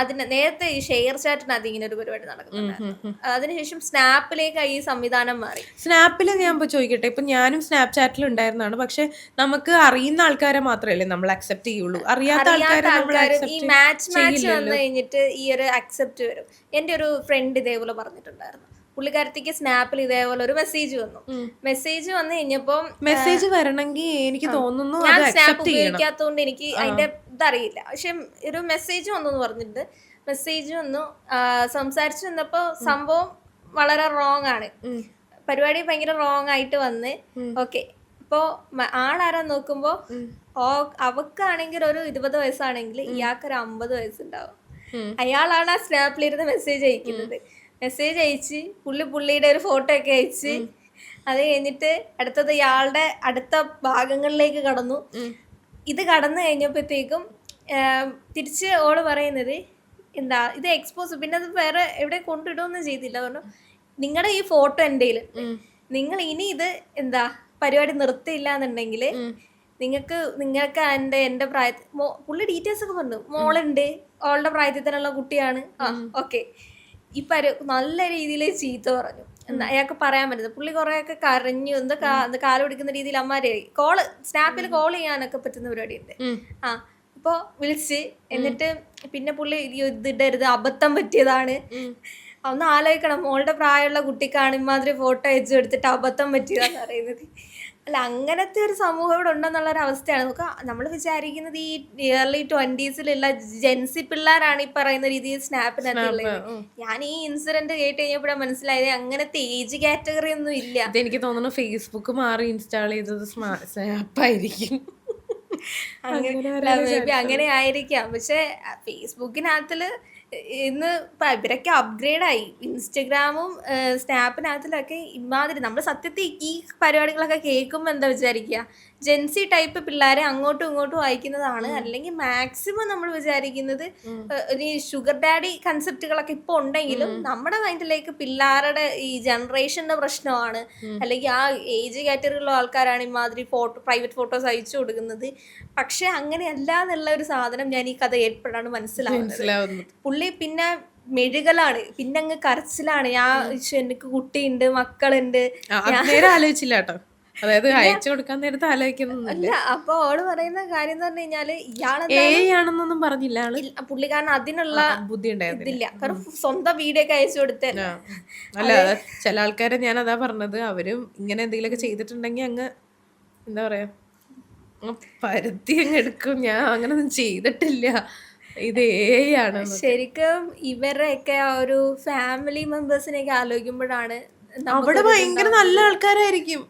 അതിന് നേരത്തെ ഈ ഷെയർ ചാറ്റിനകത്ത് ഇങ്ങനെ ഒരു പരിപാടി നടക്കുന്നത് അതിനുശേഷം സ്നാപ്പിലേക്ക് ഈ സംവിധാനം മാറി. സ്നാപ്പിൽ ഞാൻ ഇപ്പോൾ ചോദിക്കട്ടെ. ഇപ്പൊ ഞാനും സ്നാപ്ചാറ്റിൽ ഉണ്ടായിരുന്നതാണ് പക്ഷെ നമുക്ക് അറിയുന്ന ആൾക്കാരെ മാത്രമല്ലേ നമ്മൾ അക്സെപ്റ്റ് ചെയ്യുള്ളൂ. അറിയാത്ത ആൾക്കാരും ഈ മാച്ച് മാച്ച് വന്നു. കഴിഞ്ഞിട്ട് ഈ ഒരു അക്സെപ്റ്റ് വരും. എന്റെ ഒരു ഫ്രണ്ട് ഇതേപോലെ പറഞ്ഞിട്ടുണ്ടായിരുന്നു. പുള്ളിക്കാരത്തേക്ക് സ്നാപ്പിൽ ഇതേപോലെ ഒരു മെസ്സേജ് വന്നു. മെസ്സേജ് വന്നു കഴിഞ്ഞപ്പോ മെസ്സേജ് വരണമെങ്കിൽ എനിക്ക് തോന്നുന്നു ഞാൻ സ്നാപ്പ് ഉപയോഗിക്കാത്തതുകൊണ്ട് എനിക്ക് അതിന്റെ ഇതറിയില്ല. പക്ഷെ ഒരു മെസ്സേജ് വന്നു എന്ന് പറഞ്ഞിട്ടുണ്ട്. മെസ്സേജ് വന്നു. സംസാരിച്ചു വന്നപ്പോ സംഭവം വളരെ റോങ് ആണ്. പരിപാടി ഭയങ്കര റോങ് ആയിട്ട് വന്ന്. ഓക്കെ ഇപ്പോ ആളാരാ നോക്കുമ്പോ ഓ അവക്കാണെങ്കിൽ ഒരു ഇരുപത് വയസ്സാണെങ്കിൽ ഇയാൾക്ക് ഒരു അമ്പത് വയസ്സുണ്ടാവും. അയാളാണ് ആ സ്നാപ്പിലിരുന്ന് മെസ്സേജ് അയക്കുന്നത്. മെസ്സേജ് അയച്ച് പുള്ളി പുള്ളിയുടെ ഒരു ഫോട്ടോ ഒക്കെ അയച്ച് അത് കഴിഞ്ഞിട്ട് അടുത്തത് ഇയാളുടെ അടുത്ത ഭാഗങ്ങളിലേക്ക് കടന്നു. ഇത് കടന്നു കഴിഞ്ഞപ്പോഴത്തേക്കും തിരിച്ച് ഓൾ പറയുന്നത് എന്താ ഇത് എക്സ്പോസ് പിന്നെ അത് വേറെ എവിടെ കൊണ്ടിടുകയൊന്നും ചെയ്തില്ല. പറഞ്ഞു നിങ്ങളുടെ ഈ ഫോട്ടോ എന്റെ നിങ്ങൾ ഇനി ഇത് എന്താ പരിപാടി നിർത്തിയില്ല എന്നുണ്ടെങ്കിൽ നിങ്ങൾക്ക് നിങ്ങൾക്ക് എന്റെ എന്റെ പ്രായത്തിൽ പുള്ളി ഡീറ്റെയിൽസ് ഒക്കെ പറഞ്ഞു. മോളുണ്ട് ഓളുടെ പ്രായത്തിൽ തന്നെയുള്ള കുട്ടിയാണ്. ആ ഓക്കെ. ഈ പരി നല്ല രീതിയിൽ ചീത്ത പറഞ്ഞു. അയാൾക്ക് പറയാൻ പറ്റുന്നത് പുള്ളി കുറേയൊക്കെ കരഞ്ഞു എന്താ കാൽ പിടിക്കുന്ന രീതിയിൽ അമ്മാരെ കോൾ സ്നാപ്പിൽ കോൾ ചെയ്യാനൊക്കെ പറ്റുന്ന പരിപാടിയുണ്ട്. ആ അപ്പോൾ വിളിച്ച് എന്നിട്ട് പിന്നെ പുള്ളി "അയ്യോ, ഇത് ഇടരുത് അബദ്ധം പറ്റിയതാണ്. ഒന്ന് ആലോചിക്കണം. മോളുടെ പ്രായമുള്ള കുട്ടിക്കാണ് ഇമാതിരി ഫോട്ടോ അയച്ചു എടുത്തിട്ട് അബദ്ധം പറ്റിയതെന്ന് പറയുന്നത്. അല്ല അങ്ങനത്തെ ഒരു സമൂഹം ഇവിടെ ഉണ്ടെന്നുള്ള ഒരു അവസ്ഥയാണ്. നമുക്ക് നമ്മൾ വിചാരിക്കുന്നത് ഈ ഇയർലി ട്വന്റീസിലുള്ള ജെൻസി പിള്ളേരാണ് ഈ പറയുന്ന രീതിയിൽ സ്നാപ്പിനകത്തുള്ളത്. ഞാൻ ഈ ഇൻസിഡന്റ് കേട്ട് കഴിഞ്ഞപ്പോഴാണ് മനസ്സിലായത് അങ്ങനത്തെ ഏജ് കാറ്റഗറി ഒന്നും ഇല്ല. എനിക്ക് തോന്നുന്നു ഫേസ്ബുക്ക് മാറി ഇൻസ്റ്റാൾ ചെയ്തത് സ്നാപ്പായിരിക്കും അങ്ങനെ അങ്ങനെ ആയിരിക്കാം. പക്ഷെ ഫേസ്ബുക്കിനകത്തിൽ ഇന്ന് ഇവരൊക്കെ അപ്ഗ്രേഡായി ഇൻസ്റ്റഗ്രാമും സ്നാപ്പിനകത്തിലൊക്കെ ഇമാതിരി നമ്മൾ സത്യത്തിൽ ഈ പരിപാടികളൊക്കെ കേൾക്കുമ്പോൾ എന്താ വിചാരിക്കുക ജെൻസി ടൈപ്പ് പിള്ളേരെ അങ്ങോട്ടും ഇങ്ങോട്ടും അയക്കുന്നതാണ്. അല്ലെങ്കിൽ മാക്സിമം നമ്മൾ വിചാരിക്കുന്നത് ഒരു ഷുഗർ ഡാഡി കൺസെപ്റ്റുകളൊക്കെ ഇപ്പോൾ ഉണ്ടെങ്കിലും നമ്മുടെ മൈൻഡിലേക്ക് പിള്ളേരുടെ ഈ ജനറേഷന്റെ പ്രശ്നമാണ്. അല്ലെങ്കിൽ ആ ഏജ് കാറ്റഗറിയിലുള്ള ആൾക്കാരാണ് ഇമാതിരി ഫോട്ടോ പ്രൈവറ്റ് ഫോട്ടോസ് അയച്ചു കൊടുക്കുന്നത്. പക്ഷെ അങ്ങനെയല്ല എന്നുള്ള ഒരു സാധനം ഞാൻ ഈ കഥ ഏർപ്പെടാണ് മനസ്സിലാവുന്നത്. പുള്ളി പിന്നെ മെഴുകലാണ്. പിന്നെ അങ്ങ് കരച്ചിലാണ്. ഞാൻ എനിക്ക് കുട്ടിയുണ്ട് മക്കളുണ്ട്. ആലോചിച്ചില്ല കേട്ടോ. അതായത് അയച്ചു കൊടുക്കാൻ നേരത്തെ ആലോചിക്കുന്നില്ല അപ്പൊ അവൾ പറയുന്ന കാര്യം എന്ന് പറഞ്ഞു കഴിഞ്ഞാൽ ഇയാളെന്നൊന്നും പറഞ്ഞില്ല ആൾ. പുള്ളിക്കാരൻ അതിനുള്ള ബുദ്ധി ഇതില്ല. കാരണം സ്വന്തം വീഡിയോ ഒക്കെ അയച്ചു കൊടുത്തേ അല്ല ചില ആൾക്കാരെ ഞാൻ അതാ പറഞ്ഞത്. അവരും ഇങ്ങനെ എന്തെങ്കിലുമൊക്കെ ചെയ്തിട്ടുണ്ടെങ്കിൽ അങ്ങ് എന്താ പറയാ പരുത്തി അങ്ങ് എടുക്കും. ഞാൻ അങ്ങനെ ഒന്നും ചെയ്തിട്ടില്ല. ഇത് ഏയാണ് ശരിക്കും ഇവരുടെയൊക്കെ ആ ഒരു ഫാമിലി മെമ്പേഴ്സിനെയൊക്കെ ആലോചിക്കുമ്പോഴാണ് അവിടെ ഭയങ്കര നല്ല ആൾക്കാരായിരിക്കും.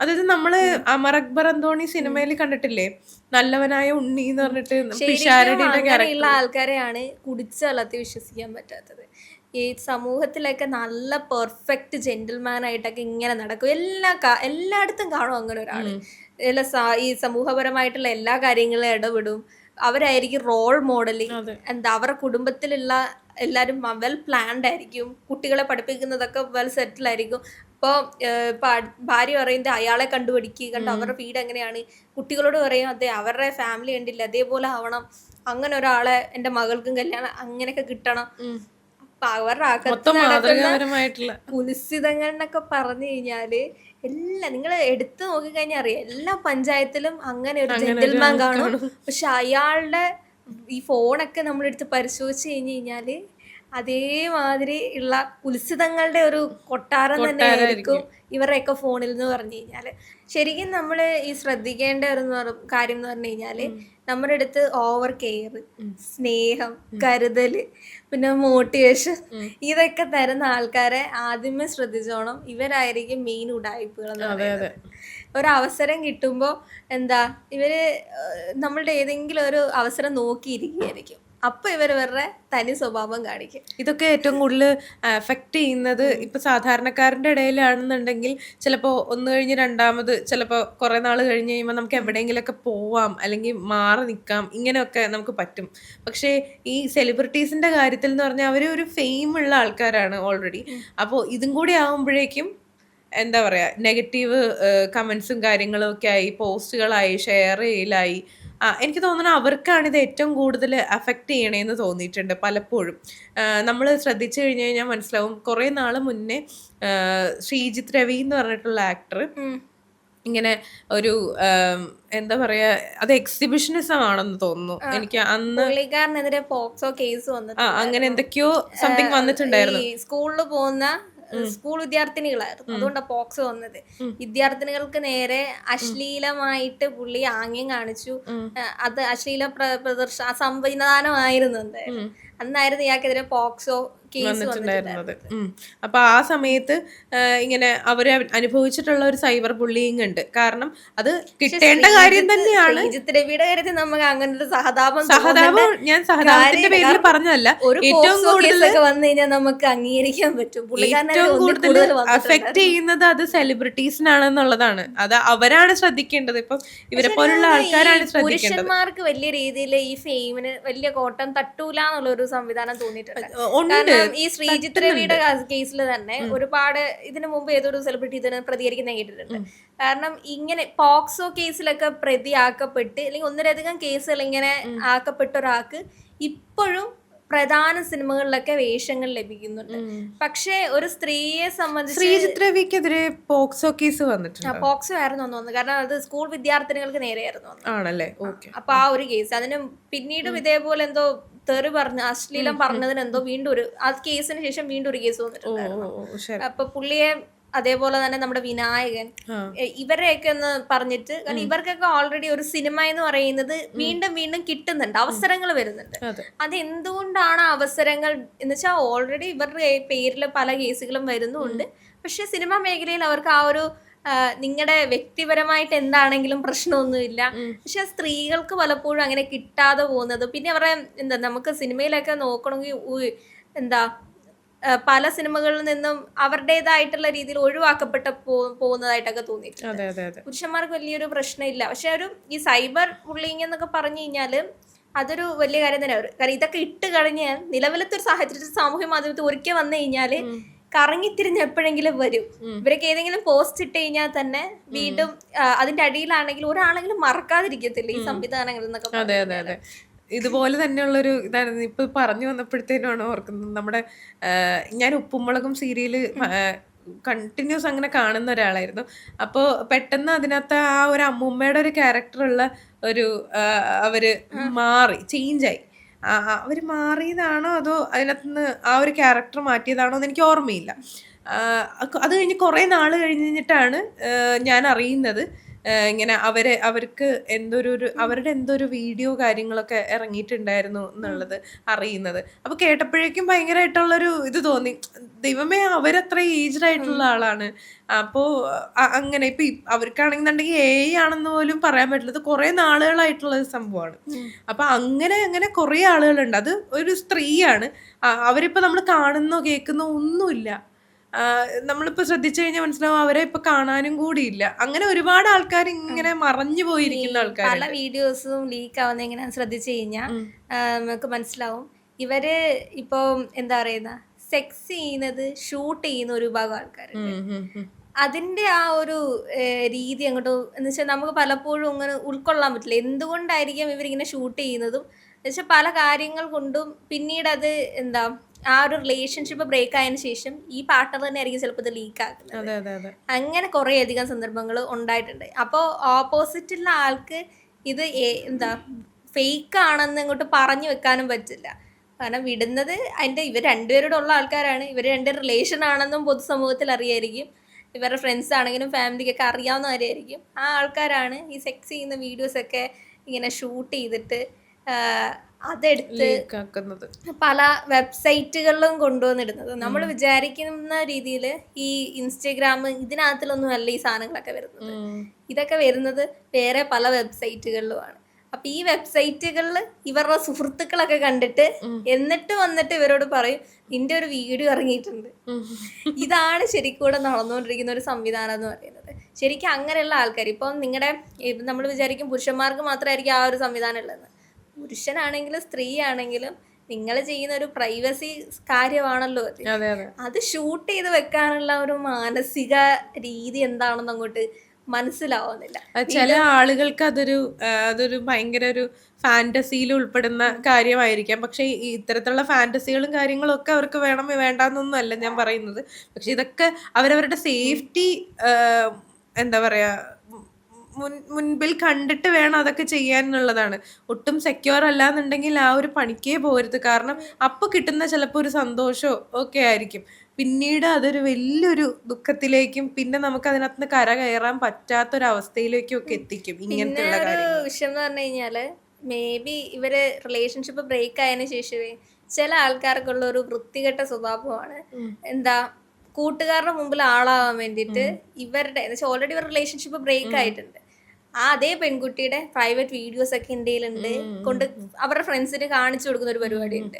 അതായത് നമ്മൾ അമർ അക്ബർ അന്തോണി സിനിമയിൽ കണ്ടിട്ടില്ലേ? നല്ലവനായ ഉണ്ണി എന്ന് പറഞ്ഞിട്ട് പിഷാരടിയുടെ അങ്ങനെയുള്ള ആൾക്കാരെയാണ് കുടിച്ച് വളർത്തി വിശ്വസിക്കാൻ പറ്റാത്തത്. ഈ സമൂഹത്തിലൊക്കെ നല്ല പെർഫെക്റ്റ് ജെന്റിൽമാൻ ആയിട്ടൊക്കെ ഇങ്ങനെ നടക്കും. എല്ലാ എല്ലായിടത്തും കാണും അങ്ങനെ ഒരാൾ ഈ സമൂഹപരമായിട്ടുള്ള എല്ലാ കാര്യങ്ങളും ഇടപെടും. അവരായിരിക്കും റോൾ മോഡലിംഗ്. എന്താ അവരുടെ കുടുംബത്തിലുള്ള എല്ലാവരും വെൽ പ്ലാൻഡ് ആയിരിക്കും. കുട്ടികളെ പഠിപ്പിക്കുന്നതൊക്കെ വെൽ സെറ്റിൽ ആയിരിക്കും. ഇപ്പോൾ ഭാര്യ പറയുന്നത് അയാളെ കണ്ടുപിടിക്കുക കണ്ട് അവരുടെ വീട് എങ്ങനെയാണ്? കുട്ടികളോട് പറയും അതെ അവരുടെ ഫാമിലി കണ്ടില്ല അതേപോലെ ആവണം. അങ്ങനെ ഒരാളെ എന്റെ മകൾക്കും കല്യാണം അങ്ങനെയൊക്കെ കിട്ടണം. അവരുടെ അകത്ത് മൊത്തം നടക്കുന്ന കുലിസിതങ്ങൾ എന്നൊക്കെ പറഞ്ഞു കഴിഞ്ഞാൽ എല്ലാം നിങ്ങൾ എടുത്തു നോക്കിക്കഴിഞ്ഞാൽ അറിയാം എല്ലാ പഞ്ചായത്തിലും അങ്ങനെ ഒരു ജെന്റിൽമാൻ കാണും. പക്ഷെ അയാളുടെ ഈ ഫോണൊക്കെ നമ്മളെടുത്ത് പരിശോധിച്ച് കഴിഞ്ഞ് കഴിഞ്ഞാൽ അതേമാതിരി ഉള്ള കുലിസിതങ്ങളുടെ ഒരു കൊട്ടാരം തന്നെ ആയിരിക്കും ഇവരുടെയൊക്കെ ഫോണിൽ എന്ന് പറഞ്ഞു കഴിഞ്ഞാൽ. ശരിക്കും നമ്മൾ ഈ ശ്രദ്ധിക്കേണ്ട ഒരു കാര്യം എന്ന് പറഞ്ഞു കഴിഞ്ഞാൽ നമ്മുടെ അടുത്ത് ഓവർ കെയർ സ്നേഹം കരുതൽ പിന്നെ മോട്ടിവേഷൻ ഇതൊക്കെ തരുന്ന ആൾക്കാരെ ആദ്യമേ ശ്രദ്ധിച്ചോണം. ഇവരായിരിക്കും മെയിൻ ഉടായ്പകൾ എന്ന് പറയുന്നത്. ഒരവസരം കിട്ടുമ്പോൾ എന്താ ഇവർ നമ്മളുടെ ഏതെങ്കിലും ഒരു അവസരം നോക്കിയിരിക്കുകയായിരിക്കും. അപ്പൊ ഇവർ ഇവരുടെ തനി സ്വഭാവം കാണിക്കും. ഇതൊക്കെ ഏറ്റവും കൂടുതൽ എഫക്ട് ചെയ്യുന്നത് ഇപ്പൊ സാധാരണക്കാരന്റെ ഇടയിലാണെന്നുണ്ടെങ്കിൽ ചിലപ്പോ ഒന്ന് കഴിഞ്ഞ് രണ്ടാമത് ചിലപ്പോ കുറെ നാൾ കഴിഞ്ഞ് കഴിയുമ്പോൾ നമുക്ക് എവിടെയെങ്കിലൊക്കെ പോവാം അല്ലെങ്കിൽ മാറി നിൽക്കാം ഇങ്ങനെയൊക്കെ നമുക്ക് പറ്റും. പക്ഷേ ഈ സെലിബ്രിറ്റീസിന്റെ കാര്യത്തിൽ എന്ന് പറഞ്ഞാൽ അവർ ഒരു ഫെയിം ഉള്ള ആൾക്കാരാണ് ഓൾറെഡി അപ്പോൾ ഇതും കൂടി ആകുമ്പോഴേക്കും എന്താ പറയാ നെഗറ്റീവ് കമൻസും കാര്യങ്ങളും ഒക്കെ ആയി പോസ്റ്റുകളായി ഷെയർ ചെയ്യലായി ആ, എനിക്ക് തോന്നുന്നു അവർക്കാണ് ഇത് ഏറ്റവും കൂടുതൽ അഫക്റ്റ് ചെയ്യണേന്ന് തോന്നിയിട്ടുണ്ട് പലപ്പോഴും. നമ്മൾ ശ്രദ്ധിച്ചു കഴിഞ്ഞു കഴിഞ്ഞാൽ മനസ്സിലാവും. കുറേ നാൾ മുന്നേ ശ്രീജിത് ശ്രീജിത്ത് രവി എന്ന് പറഞ്ഞിട്ടുള്ള ആക്ടർ ഇങ്ങനെ ഒരു എന്താ പറയാ അത് എക്സിബിഷനിസം ആണെന്ന് തോന്നുന്നു എനിക്ക് അന്ന് പോക്സോ കേസ് അങ്ങനെ എന്തൊക്കെയോ സംതിങ് വന്നിട്ടുണ്ടായിരുന്നു. സ്കൂളിൽ പോകുന്ന സ്കൂൾ വിദ്യാർത്ഥിനികളായിരുന്നു. അതുകൊണ്ടാണ് പോക്സ് വന്നത്. വിദ്യാർത്ഥിനികൾക്ക് നേരെ അശ്ലീലമായിട്ട് പുള്ളി ആംഗ്യം കാണിച്ചു. അത് അശ്ലീല പ്ര- പ്രദർശ സംവിധാനമായിരുന്നു എന്തായാലും. അന്നായിരുന്നു ഇയാൾക്കെതിരെ പോക്സോ കേസ് വന്നിട്ടുണ്ടായിരുന്നു വന്നിട്ടുണ്ടായിരുന്നത്. അപ്പൊ ആ സമയത്ത് ഇങ്ങനെ അവർ അനുഭവിച്ചിട്ടുള്ള ഒരു സൈബർ ബുള്ളിങ് ഉണ്ട്. കാരണം അത് കിട്ടേണ്ട കാര്യം തന്നെയാണ്. രവിയുടെ കാര്യത്തിൽ നമുക്ക് അങ്ങനെ ഒരു സഹതാപം സഹതാപം ഞാൻ സഹതാപത്തിന്റെ പേരിൽ പറഞ്ഞതല്ല. ഏറ്റവും കൂടുതൽ വന്നു കഴിഞ്ഞാൽ നമുക്ക് അംഗീകരിക്കാൻ പറ്റും. ഏറ്റവും കൂടുതൽ അഫക്ട് ചെയ്യുന്നത് അത് സെലിബ്രിറ്റീസിനാണെന്നുള്ളതാണ് അത് അവരാണ് ശ്രദ്ധിക്കേണ്ടത്. ഇപ്പം ഇവരെ പോലുള്ള ആൾക്കാരാണ് ശ്രദ്ധിക്കേണ്ടത്. പുരുഷന്മാർക്ക് വലിയ രീതിയിൽ ഈ ഫെയിമിന് വലിയ കോട്ടം തട്ടൂല എന്നുള്ള ഒരു സംവിധാനം തോന്നിയിട്ടുണ്ട്. കാരണം ഈ ശ്രീജിത്ത് രവിയുടെ കേസിൽ തന്നെ ഒരുപാട് ഇതിനു മുമ്പ് ഏതൊരു സെലിബ്രിറ്റി ഇതിന് പ്രതികരിക്കുന്ന കേട്ടിട്ടുണ്ട്. കാരണം ഇങ്ങനെ പോക്സോ കേസിലൊക്കെ പ്രതിയാക്കപ്പെട്ട് അല്ലെങ്കിൽ ഒന്നിലധികം കേസുകൾ ഇങ്ങനെ ആക്കപ്പെട്ട ഒരാൾക്ക് ഇപ്പോഴും പ്രധാന സിനിമകളിലൊക്കെ വേഷങ്ങൾ ലഭിക്കുന്നുണ്ട്. പക്ഷേ ഒരു സ്ത്രീയെ സംബന്ധിച്ച് ശ്രീജിത്ത് രവിക്കെതിരെ പോക്സോ കേസ് വന്നിട്ടുണ്ട്. പോക്സോ ആയിരുന്നു തോന്നുന്നു. കാരണം അത് സ്കൂൾ വിദ്യാർത്ഥിനികൾക്ക് നേരെയായിരുന്നു. ആണല്ലേ? ഓക്കെ. അപ്പൊ ആ ഒരു കേസ്. അതിന് പിന്നീടും ഇതേപോലെ എന്തോ തെറി പറഞ്ഞ അശ്ലീലം പറഞ്ഞതിന് എന്തോ വീണ്ടും ഒരു ആ കേസിന് ശേഷം വീണ്ടും ഒരു കേസ് വന്നിട്ടുണ്ടായിരുന്നു. അപ്പൊ പുള്ളിയെ അതേപോലെ തന്നെ നമ്മുടെ വിനായകൻ ഇവരെയൊക്കെ ഒന്ന് പറഞ്ഞിട്ട് കാരണം ഇവർക്കൊക്കെ ഓൾറെഡി ഒരു സിനിമ എന്ന് പറയുന്നത് വീണ്ടും വീണ്ടും കിട്ടുന്നുണ്ട് അവസരങ്ങൾ വരുന്നുണ്ട്. അതെ. എന്തുകൊണ്ടാണ് അവസരങ്ങൾ എന്ന് വെച്ചാൽ ഓൾറെഡി ഇവരുടെ പേരിൽ പല കേസുകളും വരുന്നുണ്ട്. പക്ഷെ സിനിമാ മേഖലയിൽ അവർക്ക് ആ ഒരു നിങ്ങളുടെ വ്യക്തിപരമായിട്ട് എന്താണെങ്കിലും പ്രശ്നമൊന്നുമില്ല. പക്ഷെ സ്ത്രീകൾക്ക് പലപ്പോഴും അങ്ങനെ കിട്ടാതെ പോകുന്നത്. പിന്നെ അവരുടെ എന്താ നമുക്ക് സിനിമയിലൊക്കെ നോക്കണമെങ്കിൽ എന്താ പല സിനിമകളിൽ നിന്നും അവരുടേതായിട്ടുള്ള രീതിയിൽ ഒഴിവാക്കപ്പെട്ട പോകുന്നതായിട്ടൊക്കെ തോന്നിയിട്ടുണ്ട്. പുരുഷന്മാർക്ക് വലിയൊരു പ്രശ്നമില്ല. പക്ഷെ ഒരു ഈ സൈബർ ബുള്ളിങ് എന്നൊക്കെ പറഞ്ഞു കഴിഞ്ഞാൽ അതൊരു വലിയ കാര്യം തന്നെയാണ് കാരണം ഇതൊക്കെ ഇട്ട് കഴിഞ്ഞാൽ നിലവിലത്തെ ഒരു സാഹചര്യത്തിൽ സാമൂഹ്യ മാധ്യമത്തിൽ ഒരിക്കൽ വന്നു കഴിഞ്ഞാൽ കറങ്ങിത്തിരിഞ്ഞ് എപ്പോഴെങ്കിലും വരും ഇവരൊക്കെ ഏതെങ്കിലും പോസ്റ്റ് ഇട്ട് കഴിഞ്ഞാൽ തന്നെ വീണ്ടും അതിന്റെ അടിയിലാണെങ്കിലും ഒരാളെങ്കിലും മറക്കാതിരിക്കത്തില്ല ഈ സംവിധാനങ്ങൾ എന്നൊക്കെ അതെ അതെ അതെ. ഇതുപോലെ തന്നെയുള്ളൊരു ഇതായിരുന്നു. ഇപ്പൊ പറഞ്ഞു വന്നപ്പോഴത്തേനാണ് ഓർക്കുന്നത് നമ്മുടെ ഞാൻ ഉപ്പുമുളകും സീരിയൽ കണ്ടിന്യൂസ് അങ്ങനെ കാണുന്ന ഒരാളായിരുന്നു. അപ്പോൾ പെട്ടെന്ന് അതിനകത്ത് ആ ഒരു അമ്മൂമ്മയുടെ ഒരു ക്യാരക്ടറുള്ള ഒരു അവർ മാറി ചേഞ്ചായി അവർ മാറിയതാണോ അതോ അതിനകത്തുനിന്ന് ആ ഒരു ക്യാരക്ടർ മാറ്റിയതാണോ എന്ന് എനിക്ക് ഓർമ്മയില്ല. അത് കഴിഞ്ഞ് കുറേ നാൾ കഴിഞ്ഞിട്ടാണ് ഞാൻ അറിയുന്നത്. ഇങ്ങനെ അവരെ അവർക്ക് എന്തൊരു ഒരു അവരുടെ എന്തൊരു വീഡിയോ കാര്യങ്ങളൊക്കെ ഇറങ്ങിയിട്ടുണ്ടായിരുന്നു എന്നുള്ളത് അറിയുന്നത്. അപ്പൊ കേട്ടപ്പോഴേക്കും ഭയങ്കരമായിട്ടുള്ളൊരു ഇത് തോന്നി. ദൈവമേ അവരത്ര ഏജ്ഡ് ആയിട്ടുള്ള ആളാണ്. അപ്പോ അങ്ങനെ ഇപ്പൊ അവർക്കാണെന്നുണ്ടെങ്കിൽ എ ആണെന്ന് പോലും പറയാൻ പറ്റില്ല. ഇത് കുറെ നാളുകളായിട്ടുള്ള ഒരു സംഭവമാണ്. അപ്പൊ അങ്ങനെ അങ്ങനെ കുറെ ആളുകളുണ്ട്. അത് ഒരു സ്ത്രീയാണ്. അവരിപ്പോ നമ്മൾ കാണുന്നോ കേൾക്കുന്നോ ഒന്നുമില്ല. ആ, നമ്മളിപ്പോ ശ്രദ്ധിച്ചു കഴിഞ്ഞാൽ മനസ്സിലാവും അവരെ ഇപ്പൊ കാണാനും കൂടിയില്ല. അങ്ങനെ ഒരുപാട് ആൾക്കാർ ഇങ്ങനെ മറഞ്ഞു പോയിരിക്കുന്ന ആൾക്കാർ പല വീഡിയോസും ലീക്ക് ആവുന്ന ഇങ്ങനെ ശ്രദ്ധിച്ചു കഴിഞ്ഞാൽ നമുക്ക് മനസ്സിലാവും. ഇവർ ഇപ്പൊ എന്താ പറയുന്ന സെക്സ് ചെയ്യുന്നത് ഷൂട്ട് ചെയ്യുന്ന ഒരു വിഭാഗം ആൾക്കാരുണ്ട്. ഉം. അതിന്റെ ആ ഒരു രീതി അങ്ങോട്ട് എന്ന് വെച്ചാൽ നമുക്ക് പലപ്പോഴും അങ്ങനെ ഉൾക്കൊള്ളാൻ പറ്റില്ല. എന്തുകൊണ്ടായിരിക്കും ഇവരിങ്ങനെ ഷൂട്ട് ചെയ്യുന്നതും? എന്ന് വെച്ചാൽ പല കാര്യങ്ങൾ കൊണ്ടും പിന്നീട് അത് എന്താ ആ ഒരു റിലേഷൻഷിപ്പ് ബ്രേക്ക് ആയതിനു ശേഷം ഈ പാർട്ണർ തന്നെ ആയിരിക്കും ചിലപ്പോൾ ഇത് ലീക്ക് ആക്കുന്നത്. അങ്ങനെ കുറേ അധികം സന്ദർഭങ്ങൾ ഉണ്ടായിട്ടുണ്ട്. അപ്പോൾ ഓപ്പോസിറ്റുള്ള ആൾക്ക് ഇത് എന്താ ഫേക്ക് ആണെന്ന് ഇങ്ങോട്ട് പറഞ്ഞു വെക്കാനും പറ്റില്ല. കാരണം വിടുന്നത് അതിന്റെ ഇവർ രണ്ടുപേരോട് ഉള്ള ആൾക്കാരാണ്. ഇവർ രണ്ട് റിലേഷൻ ആണെന്നും പൊതുസമൂഹത്തിൽ അറിയായിരിക്കും. ഇവരുടെ ഫ്രണ്ട്സ് ആണെങ്കിലും ഫാമിലിക്കൊക്കെ അറിയാവുന്ന കാര്യമായിരിക്കും. ആ ആൾക്കാരാണ് ഈ സെക്സ് ചെയ്യുന്ന വീഡിയോസൊക്കെ ഇങ്ങനെ ഷൂട്ട് ചെയ്തിട്ട് അതെടുത്ത് പല വെബ്സൈറ്റുകളിലും കൊണ്ടുവന്നിടുന്നത്. നമ്മൾ വിചാരിക്കുന്ന രീതിയിൽ ഈ ഇൻസ്റ്റഗ്രാം ഇതിനകത്തിലൊന്നും അല്ല ഈ സാധനങ്ങളൊക്കെ വരുന്നത്. ഇതൊക്കെ വരുന്നത് വേറെ പല വെബ്സൈറ്റുകളിലുമാണ്. അപ്പൊ ഈ വെബ്സൈറ്റുകളിൽ ഇവരുടെ സുഹൃത്തുക്കളൊക്കെ കണ്ടിട്ട് എന്നിട്ട് വന്നിട്ട് ഇവരോട് പറയും നിന്റെ ഒരു വീഡിയോ ഇറങ്ങിയിട്ടുണ്ട്. ഇതാണ് ശരിക്കും ഇവിടെ നടന്നുകൊണ്ടിരിക്കുന്ന ഒരു സംവിധാനം എന്ന് പറയുന്നത്. ശരിക്കും അങ്ങനെയുള്ള ആൾക്കാർ. ഇപ്പം നിങ്ങളുടെ നമ്മൾ വിചാരിക്കും പുരുഷന്മാർക്ക് മാത്രമായിരിക്കും ആ ഒരു സംവിധാനം ഉള്ളതെന്ന്. പുരുഷനാണെങ്കിലും സ്ത്രീ ആണെങ്കിലും നിങ്ങൾ ചെയ്യുന്ന ഒരു പ്രൈവസി കാര്യമാണല്ലോ അത്. അതെ അതെ. അത് ഷൂട്ട് ചെയ്ത് വെക്കാനുള്ള ഒരു മാനസിക രീതി എന്താണെന്ന് അങ്ങോട്ട് മനസ്സിലാവുന്നില്ല. ചില ആളുകൾക്ക് അതൊരു അതൊരു ഭയങ്കര ഒരു ഫാന്റസിയിൽ ഉൾപ്പെടുന്ന കാര്യമായിരിക്കാം. പക്ഷെ ഇത്തരത്തിലുള്ള ഫാന്റസികളും കാര്യങ്ങളും ഒക്കെ അവർക്ക് വേണം വേണ്ടാന്നൊന്നും അല്ല ഞാൻ പറയുന്നത്. പക്ഷെ ഇതൊക്കെ അവരവരുടെ സേഫ്റ്റി എന്താ പറയാ മുൻ മുൻപിൽ കണ്ടിട്ട് വേണം അതൊക്കെ ചെയ്യാൻ എന്നുള്ളതാണ് ഒട്ടും സെക്യൂർ അല്ല എന്നുണ്ടെങ്കിൽ ആ ഒരു പണിക്കേ പോരുത്. കാരണം അപ്പോൾ കിട്ടുന്ന ചിലപ്പോൾ ഒരു സന്തോഷമോ ഒക്കെ ആയിരിക്കും. പിന്നീട് അതൊരു വലിയൊരു ദുഃഖത്തിലേക്കും പിന്നെ നമുക്ക് അതിനകത്ത് നിന്ന് കര കയറാൻ പറ്റാത്തൊരവസ്ഥയിലേക്കും ഒക്കെ എത്തിക്കും ഇങ്ങനത്തെ വിഷയം എന്ന് പറഞ്ഞു കഴിഞ്ഞാൽ മേ ബി ഇവർ റിലേഷൻഷിപ്പ് ബ്രേക്ക് ആയതിനു ശേഷമേ ചില ആൾക്കാർക്കുള്ള ഒരു വൃത്തികെട്ട സ്വഭാവമാണ്. എന്താ കൂട്ടുകാരുടെ മുമ്പിൽ ആളാവാൻ വേണ്ടിയിട്ട് ഇവരുടെ എന്ന് വെച്ചാൽ ഓൾറെഡി ഇവരുടെ റിലേഷൻഷിപ്പ് ബ്രേക്ക് ആയിട്ടുണ്ട്. ആ അതേ പെൺകുട്ടിയുടെ പ്രൈവറ്റ് വീഡിയോസ് ഒക്കെ ഇന്ത്യയിലുണ്ട്. കൊണ്ട് അവരുടെ ഫ്രണ്ട്സിന് കാണിച്ചു കൊടുക്കുന്ന ഒരു പരിപാടി ഉണ്ട്.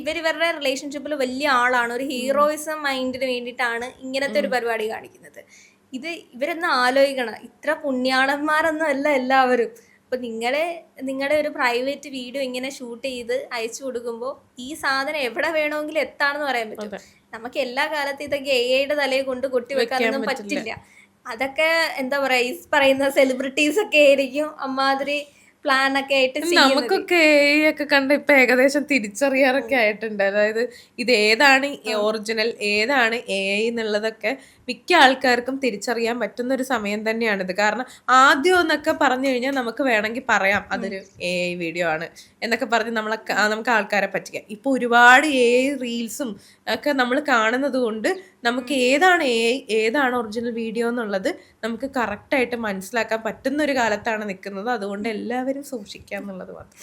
ഇവർ ഇവരുടെ റിലേഷൻഷിപ്പിൽ വലിയ ആളാണ്. ഒരു ഹീറോയിസം മൈൻഡിന് വേണ്ടിയിട്ടാണ് ഇങ്ങനത്തെ ഒരു പരിപാടി കാണിക്കുന്നത്. ഇത് ഇവരൊന്ന് ആലോചിക്കണം. ഇത്ര പുണ്യാളന്മാരൊന്നും അല്ല എല്ലാവരും. അപ്പൊ നിങ്ങളെ നിങ്ങളുടെ ഒരു പ്രൈവറ്റ് വീഡിയോ ഇങ്ങനെ ഷൂട്ട് ചെയ്ത് അയച്ചു കൊടുക്കുമ്പോൾ ഈ സാധനം എവിടെ വേണമെങ്കിലും എത്താണെന്ന് പറയാൻ പറ്റും. നമുക്ക് എല്ലാ കാലത്തും ഇതൊക്കെ എ ഐയുടെ തലയിൽ കൊണ്ട് കൊട്ടി വെക്കാനൊന്നും പറ്റില്ല. അതൊക്കെ എന്താ പറയാ ഈ പറയുന്ന സെലിബ്രിറ്റീസ് ഒക്കെ ആയിരിക്കും അമ്മാതിരി പ്ലാൻ ഒക്കെ ആയിട്ട് നമുക്കൊക്കെ AI ഒക്കെ കണ്ട് ഇപ്പൊ ഏകദേശം തിരിച്ചറിയാറൊക്കെ ആയിട്ടുണ്ട്. അതായത് ഇത് ഏതാണ് ഒറിജിനൽ ഏതാണ് എ ഐ എന്നുള്ളതൊക്കെ മിക്ക ആൾക്കാർക്കും തിരിച്ചറിയാൻ പറ്റുന്ന ഒരു സമയം തന്നെയാണിത്. കാരണം ആദ്യം എന്നൊക്കെ പറഞ്ഞു കഴിഞ്ഞാൽ നമുക്ക് വേണമെങ്കിൽ പറയാം അതൊരു എ ഐ വീഡിയോ ആണ് എന്നൊക്കെ പറഞ്ഞ് നമ്മളെ നമുക്ക് ആൾക്കാരെ പറ്റിക്കാം ഇപ്പൊ ഒരുപാട് എ ഐ റീൽസും ഒക്കെ നമ്മൾ കാണുന്നത് കൊണ്ട് നമുക്ക് ഏതാണ് എ ഏതാണ് ഒറിജിനൽ വീഡിയോ എന്നുള്ളത് നമുക്ക് കറക്റ്റായിട്ട് മനസ്സിലാക്കാൻ പറ്റുന്ന ഒരു കാലത്താണ് നിൽക്കുന്നത് അതുകൊണ്ട് എല്ലാവരും സൂക്ഷിക്കുക എന്നുള്ളത് മാത്രം.